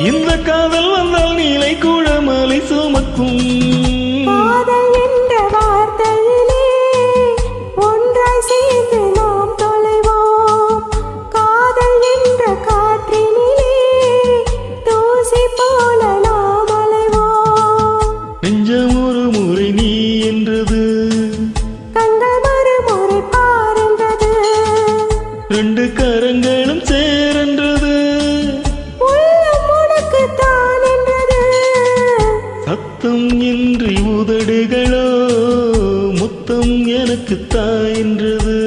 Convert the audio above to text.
இந்த காதல் வந்தால் நீலை கூட மாலை சுமக்கும். காதல் என்ற வார்த்தையிலே இன்றி உதடுகளோ முத்தம் எனக்கு தாயின்றது